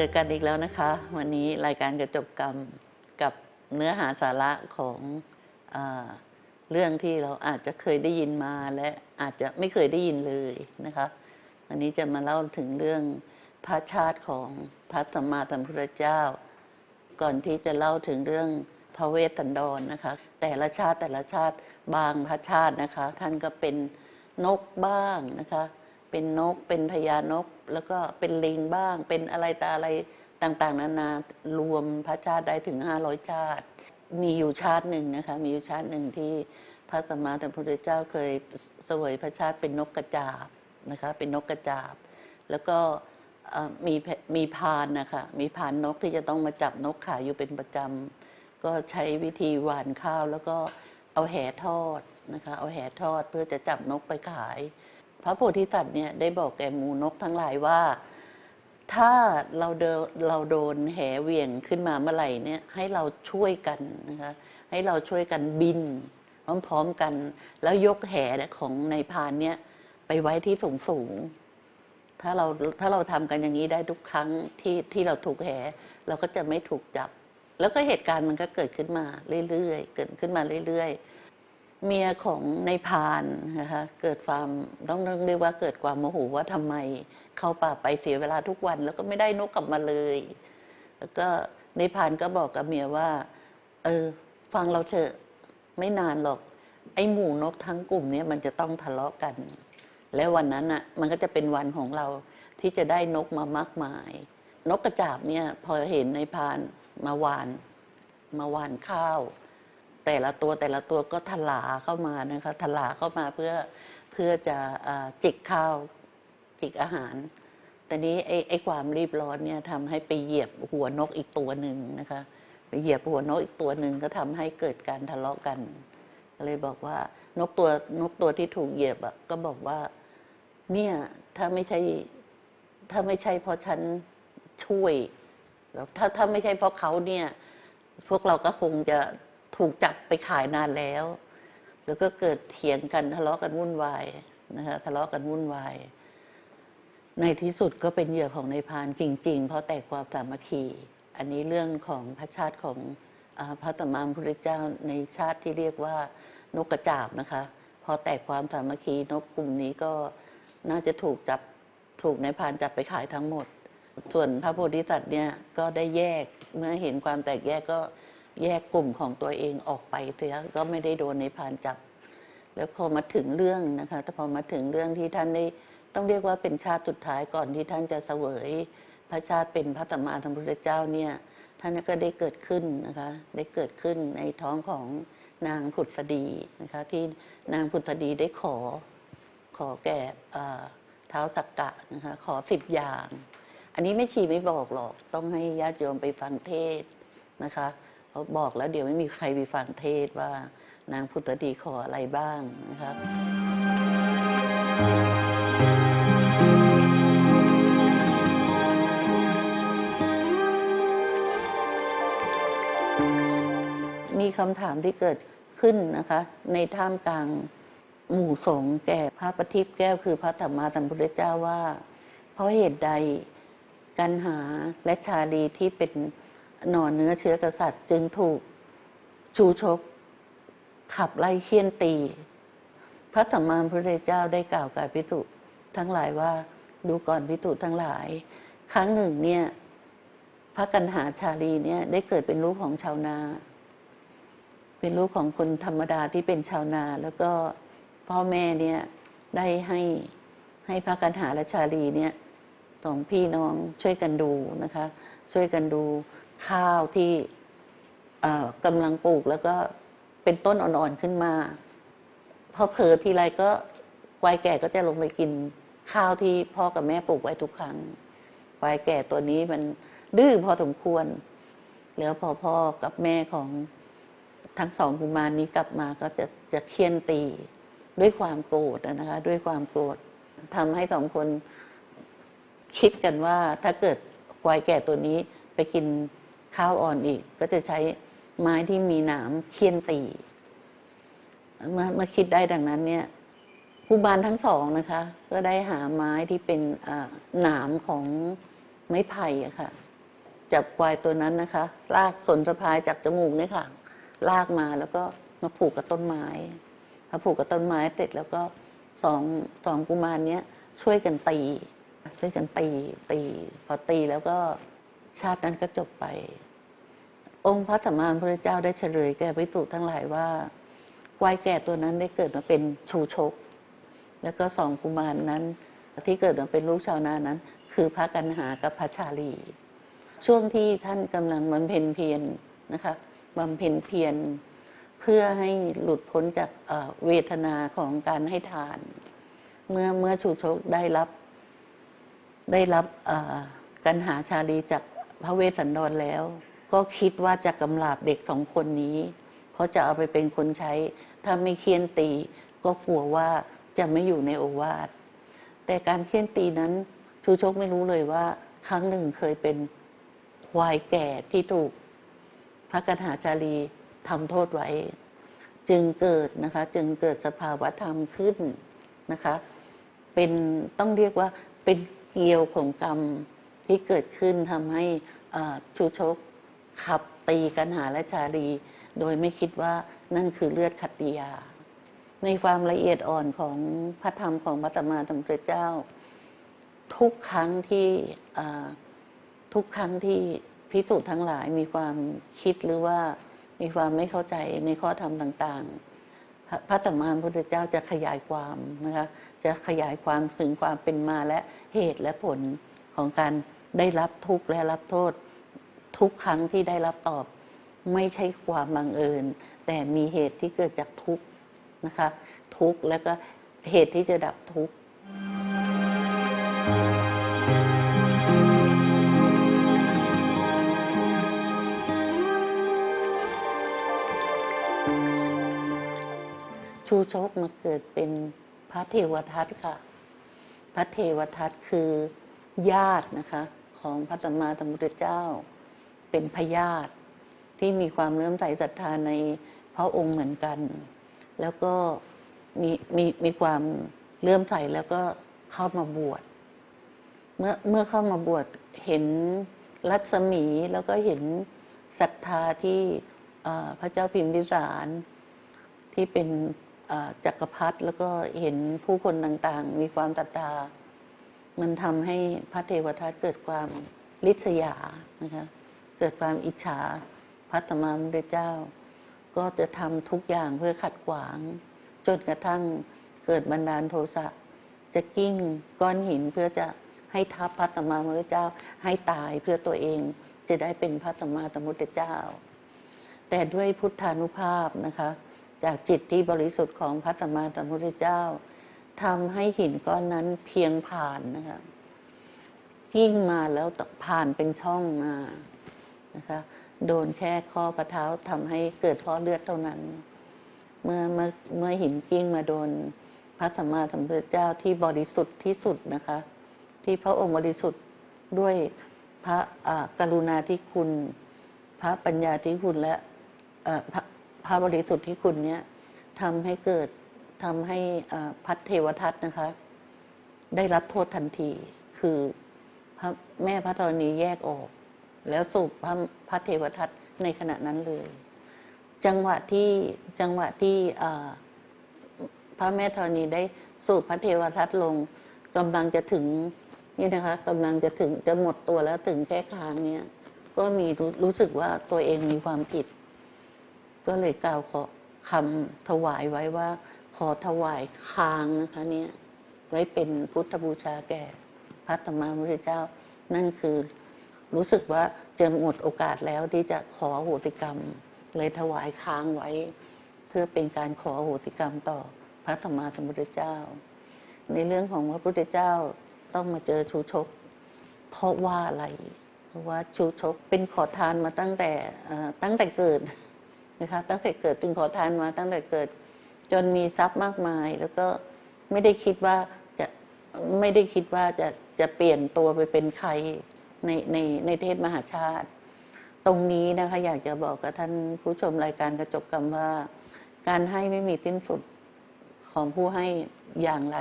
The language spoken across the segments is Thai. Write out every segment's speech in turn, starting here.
เจอกันอีกแล้วนะคะ วันนี้รายการกระจกกรรมกับเนื้อหาสาระของอเรื่องที่เราอาจจะเคยได้ยินมาและอาจจะไม่เคยได้ยินเลยนะคะ วันนี้จะมาเล่าถึงเรื่องพระชาติของพระสัมมาสัมพุทธเจ้า ก่อนที่จะเล่าถึงเรื่องพระเวสสันดรนะคะ แต่ละชาติแต่ละชาติบางพระชาตินะคะ ท่านก็เป็นนกบ้างนะคะ เป็นนก เป็นพญานก แล้วก็เป็นลิงบ้าง เป็นอะไรตาอะไรต่างๆ นานารวมพระชาติได้ถึง 500 ชาติ มีอยู่ชาติหนึ่งนะคะ มีอยู่ชาติหนึ่งที่พระสัมมาสัมพุทธเจ้าเคยเสวยพระชาติเป็นนกกระจาบนะคะ เป็นนกกระจาบ แล้วก็มีมีพานนะคะ มีพานนกที่จะต้องมาจับนกขายอยู่เป็นประจำ ก็ใช้วิธีหวานข้าวแล้วก็เอาแหทอดนะคะ เอาแหทอดเพื่อจะจับนกไปขาย พระโพธิสัตว์เนี่ยได้บอกแก่หมูนกทั้งหลายว่า ถ้าเราเดเราโดนแหเวี่ยงขึ้นมาเมื่อไหร่เนี่ยให้เราช่วยกันนะคะให้เราช่วยกันบิน พร้อมๆกัน แล้วยกแหของในพานเนี่ยไปไว้ที่สูงสูงถ้าเราถ้าเราทำกันอย่างนี้ได้ทุกครั้งที่ที่เราถูกแหเราก็จะไม่ถูกจับ แล้วก็เหตุการณ์มันก็เกิดขึ้นมาเรื่อยๆเกิดขึ้นมาเรื่อย ๆ เมียของในายพานนะคะเกิดความต้องเรียกว่าเกิดความโมโหว่าทำไมเข้าป่าไปเสียเวลาทุกวัน แล้วก็ไม่ได้นกกลับมาเลย แล้วก็ในายพานก็บอกกับเมียว่า เออ ฟังเราเถอะไม่นานหรอก ไอ้หมู่นกทั้งกลุ่มเนี้มันจะต้องทะเลาะกัน แล้ววันนั้นอะมันก็จะเป็นวันของเราที่จะได้นกมามากมาย นกกระจาบเนี่ย พอเห็นในพานมาหวาน มาหวานข้าว แต่ละตัวแต่ละตัวก็ทลาเข้ามานะคะทลาเข้ามาเพื่อเพื่อจะอ่าจิกข้าวจิกอาหาร แต่นี้ไอ้ไอความรีบร้อนเนี่ยทำให้ไปเหยียบหัวนกอีกตัวหนึ่งนะคะไปเหยียบหัวนกอีกตัวหนึ่งก็ทำให้เกิดการทะเลาะกันก็เลยบอกว่านกตัวนกตัวที่ถูกเหยียบอะก็บอกว่าเนี่ยถ้าไม่ใช่ถ้าไม่ใช่เพราะฉันช่วยแล้วถ้าถ้าไม่ใช่เพราะเขาเนี่ย พวกเราก็คงจะ ถูกจับไปขายนานแล้ว แล้วก็เกิดเถียงกันทะเลาะกันวุ่นวายนะคะทะเลาะกันวุ่นวาย ในที่สุดก็เป็นเหยื่อของในพานจริง ๆ เพราะแตกความสามัคคี อันนี้เรื่องของพระชาติของอพระตมามพุทธเจ้าในชาติที่เรียกว่านกกระจาบนะคะ พอแตกความสามัคคีนกกลุ่มนี้ก็น่าจะถูกจับถูกในพานจับไปขายทั้งหมด ส่วนพระโพธิสัตว์เนี่ยก็ได้แยกเมื่อเห็นความแตกแยกก็ แยกกลุ่มของตัวเองออกไปเสียก็ไม่ได้โดนในพานจับ แล้วพอมาถึงเรื่องนะคะแต่พอมาถึงเรื่องที่ท่านได้ต้องเรียกว่าเป็นชาติสุดท้ายก่อนที่ท่านจะเสวย พระชาติเป็นพระตมมาธรรมพุทธเจ้าเนี่ยท่านก็ได้เกิดขึ้นนะคะได้เกิดขึ้นในท้องของนางผุดสดีนะคะที่นางผุดสดีได้ขอขอแก่เท้าสักกะนะคะขอสิบอย่าง อันนี้ไม่ชีไม่บอกหรอกต้องให้ญาติโยมไปฟังเทศนะคะ เพราบอกแล้วเดี๋ยวไม่มีใครไปฟังเทศว่านางพุทธดีขออะไรบ้างนะคะมีคำถามที่เกิดขึ้นนะคะ ในท่ามกลางหมู่สงฆ์แก่พระประทิปแก้วคือพระธรรมาสัมพุทธเจ้าว่า เพราะเหตุใดกันหาและชาลีที่เป็น น่อเนื้อเชื้อกษัตริย์จึงถูกชูชก ขับไล่เคี่ยนตี พระสัมมาสัมพุทธเจ้าได้กล่าวกับพิสุทั้งหลายว่าดูก่อนพิสุทั้งหลาย ครั้งหนึ่งเนี่ยพระกันหาชาลีเนี่ยได้เกิดเป็นลูกของชาวนา เป็นลูกของคนธรรมดาที่เป็นชาวนา แล้วก็พ่อแม่เนี่ยได้ให้ให้พระกันหาและชาลีเนี่ยสองพี่น้องช่วยกันดูนะคะ ช่วยกันดู ข้าวที่กำลังปลูกแล้วก็เป็นต้นอ่อนๆขึ้นมาพอเผลอทีไรก็วัยแก่ก็จะลงไปกินข้าวที่พ่อกับแม่ปลูกไว้ทุกครั้งวัยแก่ตัวนี้มันดื้อพอสมควร แล้วพอพ่อกับแม่ของทั้งสองกุมารนี้กลับมาก็จะจะเคี่ยนตีด้วยความโกรธนะคะ ด้วยความโกรธทำให้สองคนคิดกันว่าถ้าเกิดควายแก่ตัวนี้ไปกิน ข้าวอ่อนอีก ก็จะใช้ไม้ที่มีหนามเคียนตีเมื่อมื่อคิดได้ดังนั้นเนี่ยผู้บานทั้งสองนะคะ ก็ได้หาไม้ที่เป็นหนามของไม้ไผ่อะค่ะจับควายตัวนั้นนะคะ ลากสนสะพายจากจมูกเนี่ยค่ะ ลากมาแล้วก็มาผูกกับต้นไม้พอผูกกับต้นไม้เสร็จแล้วก็สองสองกุมารเนี้ยช่วยกันตี ช่วยกันตีตี พอตีแล้วก็ ชาตินั้นก็จบไป องค์พระสัมมาสัมพุทธเจ้าได้เฉลยแก่ภิกษุทั้งหลายว่าควายแก่ตัวนั้นได้เกิดมาเป็นชูชก แล้วก็สองกุมารนั้น ที่เกิดมาเป็นลูกชาวนานั้น คือพระกันหากับพระชาลี ช่วงที่ท่านกำลังบำเพ็ญเพียรนะคะบำเพ็ญเพียรเพื่อให้หลุดพ้นจากเวทนาของการให้ทาน เมื่อเมื่อชูชกได้รับได้รับกันหาชาลีจาก พระเวสสันดรแล้ว ก็คิดว่าจะกำราบเด็กสองคนนี้ เพราะจะเอาไปเป็นคนใช้ ถ้าไม่เคี่ยนตี ก็กลัวว่าจะไม่อยู่ในโอวาท แต่การเคี่ยนตีนั้นชูชกไม่รู้เลยว่า ครั้งหนึ่งเคยเป็นควายแก่ที่ถูกพระกันหาชาลีทำโทษไว้ จึงเกิดนะคะจึงเกิดสภาวะธรรมขึ้นนะคะ เป็นต้องเรียกว่าเป็นเกลียวของกรรม ที่เกิดขึ้นทำให้ชูชกขับตีกันหาและชาลี โดยไม่คิดว่านั่นคือเลือดขัตติยา ในความละเอียดอ่อนของพระธรรมของพระสัมมาสัมพุทธเจ้า ทุกครั้งที่ทุกครั้งที่พิสูจน์ทั้งหลายมีความคิดหรือว่ามีความไม่เข้าใจในข้อธรรมต่างๆ พระพระสัมมาสัมพุทธเจ้าจะขยายความนะคะ จะขยายความถึงความเป็นมาและเหตุและผลของการ ได้รับทุกข์และรับโทษ ทุกครั้งที่ได้รับตอบ ไม่ใช่ความบังเอิญ แต่มีเหตุที่เกิดจากทุกข์นะคะ ทุกข์แล้วก็เหตุที่จะดับทุกข์ชูชกมาเกิดเป็นพระเทวทัตค่ะ พระเทวทัตคือญาตินะคะ ของพระสัมมาสัมพุทธเจ้า เป็นพญาติที่มีความเลื่อมใสศรัทธาในพระองค์เหมือนกัน แล้วก็มีมีมีความเลื่อมใสแล้วก็เข้ามาบวชเมื่อเมื่อเข้ามาบวชเห็นรัศมีแล้วก็เห็นศรัทธาที่พระเจ้าพิมพิสารที่เป็นจักรพรรดิแล้วก็เห็นผู้คนต่างๆ มีความศรัทธา มันทำให้พระเทวทัตเกิดความริษยานะคะเกิดความอิจฉาพระธรรมมุทธเจ้า ก็จะทำทุกอย่างเพื่อขัดขวาง จนกระทั่งเกิดบันดาลโทสะจะกิ้งก้อนหินเพื่อจะให้ทับพระสัมมมพุทธเจ้าให้ตายเพื่อตัวเองจะได้เป็นพระสัมมาสัมพุทธเจ้า แต่ด้วยพุทธานุภาพนะคะ จากจิตที่บริสุทธิ์ของพระสัมมสมุทธเจ้า ทำให้หินก้อนนั้นเพียงผ่านนะคะกิ้งมาแล้วผ่านเป็นช่องมานะคะโดนแค่ข้อพระเท้าทำให้เกิดข้อเลือดเท่านั้น เมื่อเมื่อเมื่อหินกิ้งมาโดนพระสัมมาสัมพุทธเจ้าที่บริสุทธิ์ที่สุดนะคะ ที่พระองค์บริสุทธิ์ด้วยพระอากรุณาธิคุณ พระปัญญาธิคุณและพระพระบริสุทธิ์ที่คุณเนี้ยทำให้เกิด ทำให้พัทเทวทัตนะคะ ได้รับโทษทันที คือพระแม่พระธรณีแยกออก แล้วสูบพระพระเทวทัตในขณะนั้นเลย จังหวะที่จังหวะที่พระแม่ธรณีได้สูบพระเทวทัตลงกำลังจะถึงนี่นะคะกำลังจะถึงจะหมดตัวแล้วถึงแค่คางเนี้ยก็มีรู้สึกว่าตัวเองมีความผิด ก็เลยกล่าวขอคำถวายไว้ว่า ขอถวายคางนะคะเนี่ยไว้เป็นพุทธบูชาแก่พระธรรมมุทธเจ้า นั่นคือรู้สึกว่าจะหมดโอกาสแล้วที่จะขออโหติกรรม เลยถวายค้างไว้ เพื่อเป็นการขออโหติกรรมต่อพระสัมมาสัมพุทธเจ้า ในเรื่องของพระพุทธเจ้าต้องมาเจอชูชก เพราะว่าอะไร เพราะว่าชูชกเป็นขอทานมาตั้งแต่ตั้งแต่เกิดนะคะตั้งแต่เกิดเป็นขอทานมาตั้งแต่เกิด จนมีทรัพย์มากมาย แล้วก็ไม่ได้คิดว่าจะไม่ได้คิดว่าจะจะเปลี่ยนตัวไปเป็นใครในในในเทศมหาชาติ ตรงนี้นะคะอยากจะบอกกับท่านผู้ชมรายการกระจกกรรมว่า การให้ไม่มีสิ้นสุดของผู้ให้อย่างไร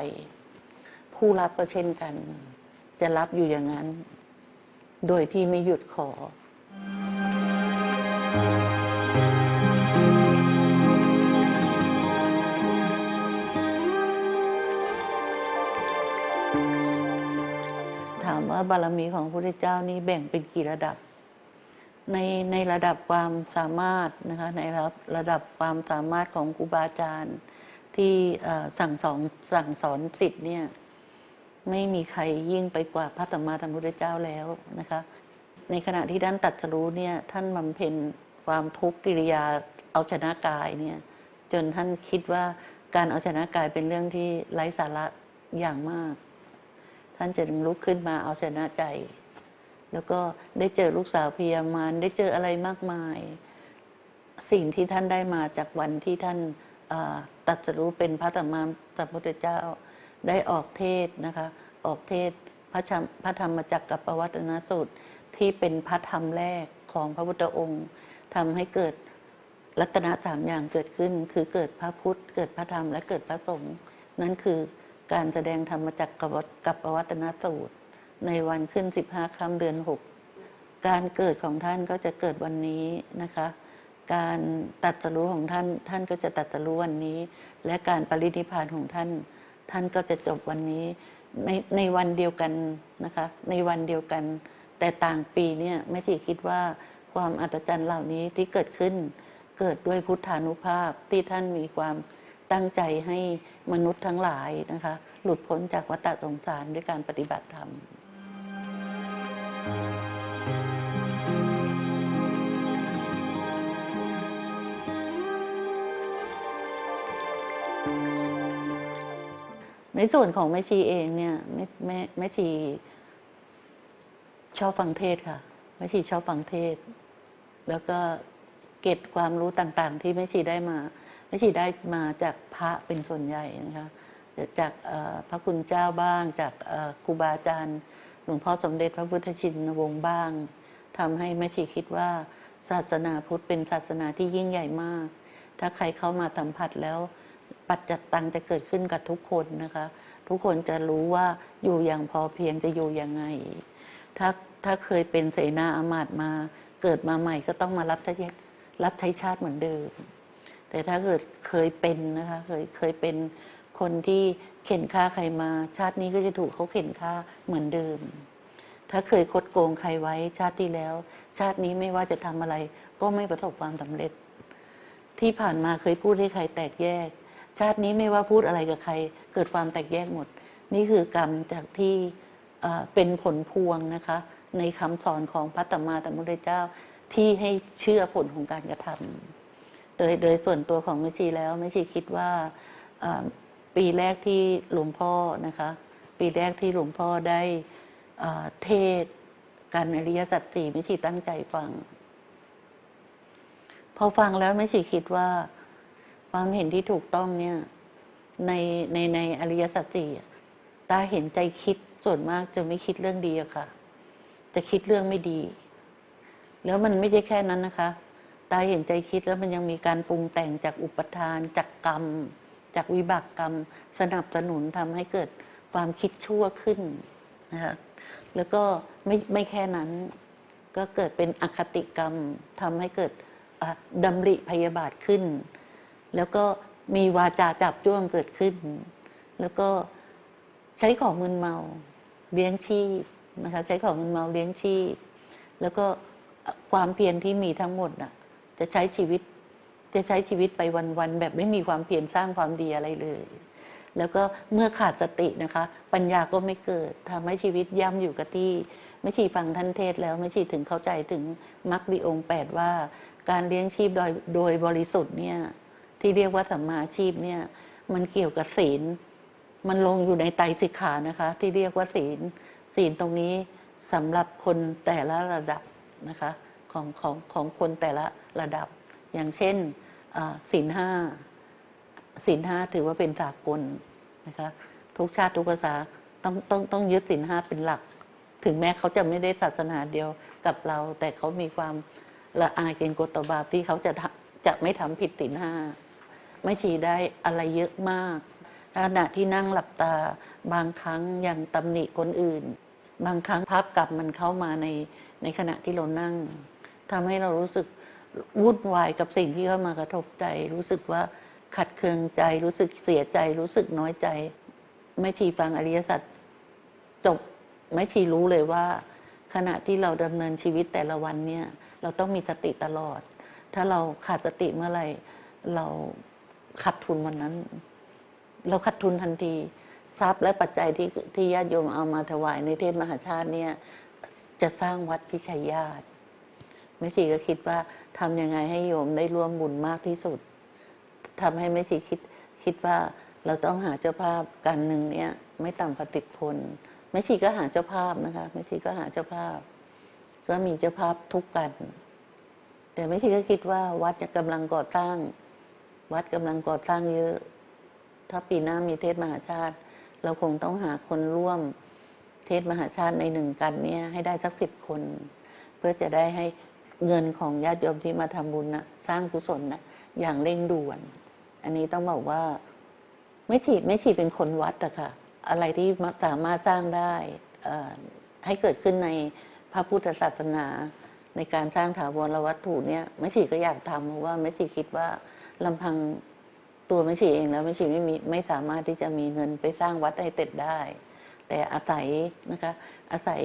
ผู้รับก็เช่นกัน จะรับอยู่อย่างนั้น โดยที่ไม่หยุดขอ บารมีของพระพุทธเจ้านี่แบ่งเป็นกี่ระดับ ในในระดับความสามารถนะคะในระดับระดับความสามารถของครูบาอาจารย์ ที่สั่งสอนสั่งสอนสิทธิ์เนี่ยไม่มีใครยิ่งไปกว่าพระสัมมาสัมพุทธเจ้าแล้วนะคะในขณะที่ท่านตัดสรู้เนี่ยท่านบำเพ็ญความทุกข์กิริยาเอาชนะกายเนี่ยจนท่านคิดว่าการเอาชนะกายเป็นเรื่องที่ไร้สาระอย่างมาก ท่านจะลุกขึ้นมาเอาชนะใจ แล้วก็ได้เจอลูกสาวพยามารได้เจออะไรมากมาย สิ่งที่ท่านได้มาจากวันที่ท่านตัดสรู้เป็นพระสัมมสัมพุทธเจ้า ได้ออกเทศนะคะ ออกเทศพระพระธรรมจักรกับปวัตนสูตรที่เป็นพระธรรมแรกของพระพุทธองค์ทำให้เกิดรัตนสามอย่างเกิดขึ้น คือเกิดพระพุทธ เกิดพระธรรมและเกิดพระสงฆ์นั่นคือ การแสดงธรรมจักรกับกับปวัตนสูตร ในวันขึ้น 15ค่ำเดือน 6 การเกิดของท่านก็จะเกิดวันนี้นะคะ การตัดสรู้ของท่านท่านก็จะตัดสรู้วันนี้ และการปรินิพานของท่าน ท่านก็จะจบวันนี้ในในวันเดียวกันนะคะ ในวันเดียวกัน แต่ต่างปีเนี่ยแม่ชีคิดว่าความอัศจรรย์เหล่านี้ที่เกิดขึ้น เกิดด้วยพุทธานุภาพที่ท่านมีความ ตั้งใจให้มนุษย์ทั้งหลายนะคะ หลุดพ้นจากวัฏสงสารด้วยการปฏิบัติธรรมในส่วนของแม่ชีเองเนี่ยแม่แม่แม่ชีชอบฟังเทศค่ะแม่ชีชอบฟังเทศ แล้วก็เก็บความรู้ต่างๆ ที่แม่ชีได้มา แม่ชีได้มาจากพระเป็นส่วนใหญ่นะคะจากพระคุณเจ้าบ้าง จากครูบาอาจารย์หลวงพ่อสมเด็จพระพุทธชินวงศ์บ้างทำให้แม่ชีคิดว่าศาสนาพุทธเป็นศาสนาที่ยิ่งใหญ่มาก ถ้าใครเข้ามาสัมผัสแล้วปัจจัตตังจะเกิดขึ้นกับทุกคนนะคะ ทุกคนจะรู้ว่าอยู่อย่างพอเพียงจะอยู่ยังไง ถ้าถ้าเคยเป็นเสนาอามาตมา เกิดมาใหม่ก็ต้องมารับทายรับไทยชาติเหมือนเดิม แต่ถ้าเกิดเคยเป็นนะคะเคยเคยเป็นคนที่เข็นฆ่าใครมา ชาตินี้ก็จะถูกเขาเข็นฆ่าเหมือนเดิม ถ้าเคยคดโกงใครไว้ชาติที่แล้ว ชาตินี้ไม่ว่าจะทำอะไร ก็ไม่ประสบความสำเร็จ ที่ผ่านมาเคยพูดให้ใครแตกแยก ชาตินี้ไม่ว่าพูดอะไรกับใคร เกิดความแตกแยกหมด นี่คือกรรมจากที่เป็นผลพวงนะคะ ในคำสอนของพระตมมาตัมพุทธเจ้าที่ให้เชื่อผลของการกระทำ โดยโดยส่วนตัวของแม่ชีแล้วแม่ชีคิดว่าปีแรกที่หลวงพ่อนะคะ ปีแรกที่หลวงพ่อได้เทศการอริยสัจสี่แม่ชีตั้งใจฟัง พอฟังแล้วแม่ชีคิดว่าความเห็นที่ถูกต้องเนี่ยในในในอริยสัจสี่ตาเห็นใจคิดส่วนมากจะไม่คิดเรื่องดีอะค่ะ จะคิดเรื่องไม่ดี แล้วมันไม่ใช่แค่นั้นนะคะ ตาเห็นใจคิดแล้วมันยังมีการปรุงแต่งจากอุปทาน จากกรรม จากวิบากกรรม สนับสนุนทำให้เกิดความคิดชั่วขึ้นนะคะแล้วก็ไม่ไม่แค่นั้น ก็เกิดเป็นอคติกรรมทำให้เกิดอะดำริพยาบาทขึ้น แล้วก็มีวาจาจับจ้วงเกิดขึ้น แล้วก็ใช้ของมึนเมาเลี้ยงชีพนะคะใช้ของมึนเมาเลี้ยงชีพ แล้วก็ความเพียรที่มีทั้งหมดน่ะ จะใช้ชีวิต จะใช้ชีวิตไปวันๆแบบไม่มีความเพียรสร้างความดีอะไรเลย แล้วก็เมื่อขาดสตินะคะ ปัญญาก็ไม่เกิดทำให้ชีวิตย่ำอยู่กับที่ไม่ชีฟังท่านเทศแล้วไม่ชีถึงเข้าใจถึงมรรคมีองแปดว่า การเลี้ยงชีพโดยโดยบริสุทธิ์เนี่ยที่เรียกว่าสัมมาอาชีพเนี่ยมันเกี่ยวกับศีล มันลงอยู่ในไตรสิกขานะคะ ที่เรียกว่าศีล ศีลตรงนี้สำหรับคนแต่ละระดับนะคะ ของของของคนแต่ละระดับ อย่างเช่นศีลห้าศีลห้าถือว่าเป็นสากลนะคะทุกชาติทุกภาษาต้องต้องต้องยึดศีลห้าเป็นหลัก ถึงแม้เขาจะไม่ได้ศาสนาเดียวกับเรา แต่เขามีความละอายเกรงกลัวต่อบาปที่เขาจะจะไม่ทำผิดศีลห้าไม่ชีได้อะไรเยอะมากขณะที่นั่งหลับตาบางครั้งยังตำหนิคนอื่น บางครั้งภาพกลับมันเข้ามาในในขณะที่เรานั่ง ทำให้เรารู้สึกวุ่นวายกับสิ่งที่เข้ามากระทบใจ รู้สึกว่าขัดเคืองใจ รู้สึกเสียใจ รู้สึกน้อยใจ ไม่ชีฟังอริยสัจจบไม่ชีรู้เลยว่า ขณะที่เราดำเนินชีวิตแต่ละวันเนี่ย เราต้องมีสติตลอด ถ้าเราขาดสติเมื่อไหร่เราขาดทุนวันนั้น เราขาดทุนทันทีทรัพย์และปัจจัยที่ที่ญาติโยมเอามาถวายในเทศมหาชาติเนี่ยจะสร้างวัดพิชัยญาติ แม่ชีก็คิดว่าทำยังไงให้โยมได้ร่วมบุญมากที่สุดทำให้แม่ชีคิดคิดว่าเราต้องหาเจ้าภาพกันหนึ่งเนี่ยไม่ต่ำกว่าติดคนแม่ชีก็หาเจ้าภาพนะคะแม่ชีก็หาเจ้าภาพ ก็มีเจ้าภาพทุกกัน แต่แม่ชีก็คิดว่าวัดจะกำลังก่อสร้างวัดกำลังก่อสร้างเยอะ ถ้าปีหน้ามีเทศมหาชาติ เราคงต้องหาคนร่วมเทศมหาชาติในหนึ่งกันเนี่ยให้ได้สักสิบคน เพื่อจะได้ให้ เงินของญาติโยมที่มาทำบุญนะสร้างกุศลนะอย่างเร่งด่วน อันนี้ต้องบอกว่า ไม่ฉีดไม่ฉีดเป็นคนวัดอะค่ะ อะไรที่สามารถสร้างได้ให้เกิดขึ้นในพระพุทธศาสนา ในการสร้างถาวรวัตถุเนี่ยแม่ชีก็อยากทำเพราะว่าแม่ชีคิดว่าลำพังตัวแม่ชีเองแล้วแม่ชีไม่มีไม่สามารถที่จะมีเงินไปสร้างวัดให้เต็ดได้ แต่อาศัยนะคะอาศัย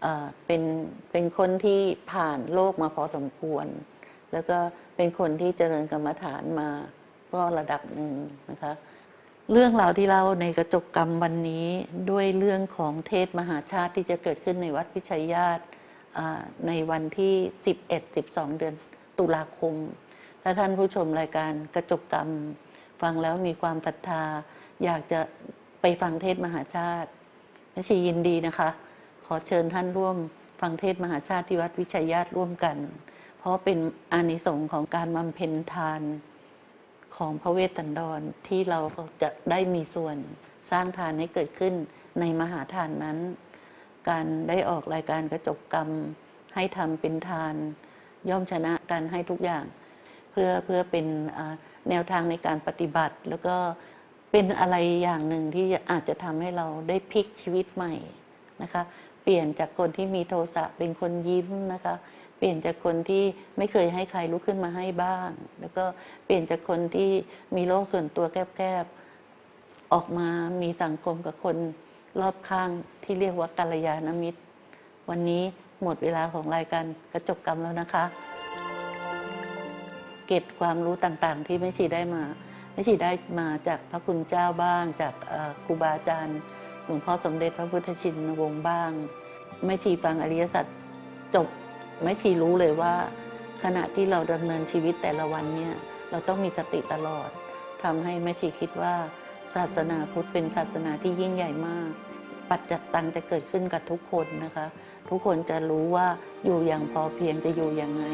เอ่อเป็นเป็นคนที่ผ่านโลกมาพอสมควร แล้วก็เป็นคนที่เจริญกรรมฐานมาก็ระดับหนึ่งนะคะ เรื่องราวที่เล่าในกระจกกรรมวันนี้ด้วยเรื่องของเทศมหาชาติที่จะเกิดขึ้นในวัดพิชัยญาติในวันที่ 11-12 เดือนตุลาคม ถ้าท่านผู้ชมรายการกระจกกรรม ฟังแล้วมีความศรัทธา อยากจะไปฟังเทศมหาชาติชียินดีนะคะ ขอเชิญท่านร่วมฟังเทศมหาชาติที่วัดวิชัยญาติร่วมกัน เพราะเป็นอานิสงส์ของการบำเพ็ญทานของพระเวทสันดรที่เราจะได้มีส่วนสร้างทานให้เกิดขึ้นในมหาทานนั้น การได้ออกรายการกระจกกรรม ให้ทำเป็นทาน ย่อมชนะการให้ทุกอย่าง เพื่อเพื่อเป็นแนวทางในการปฏิบัติ แล้วก็เป็นอะไรอย่างหนึ่งที่อาจจะทำให้เราได้พลิกชีวิตใหม่นะคะ เปลี่ยนจากคนที่มีโทสะเป็นคนยิ้มนะคะ เปลี่ยนจากคนที่ไม่เคยให้ใครลุกขึ้นมาให้บ้าง แล้วก็เปลี่ยนจากคนที่มีโลกส่วนตัวแคบๆออกมามีสังคมกับคนรอบข้างที่เรียกว่ากัลยาณมิตร วันนี้หมดเวลาของรายการกระจกกรรมแล้วนะคะ เก็บความรู้ต่างๆ ที่แม่ชีได้มาแม่ชีได้มาจากพระคุณเจ้าบ้าง จากครูบาอาจารย์ หลวงพ่อสมเด็จพระพุทธชินวงศ์บ้างแม่ชีฟังอริยสัจจบแม่ชีรู้เลยว่า ขณะที่เราดำเนินชีวิตแต่ละวันเนี่ยเราต้องมีสติตลอดทำให้แม่ชีคิดว่าศาสนาพุทธเป็นศาสนาที่ยิ่งใหญ่มาก ปัจจัตตังจะเกิดขึ้นกับทุกคนนะคะ ทุกคนจะรู้ว่าอยู่อย่างพอเพียงจะอยู่ยังไง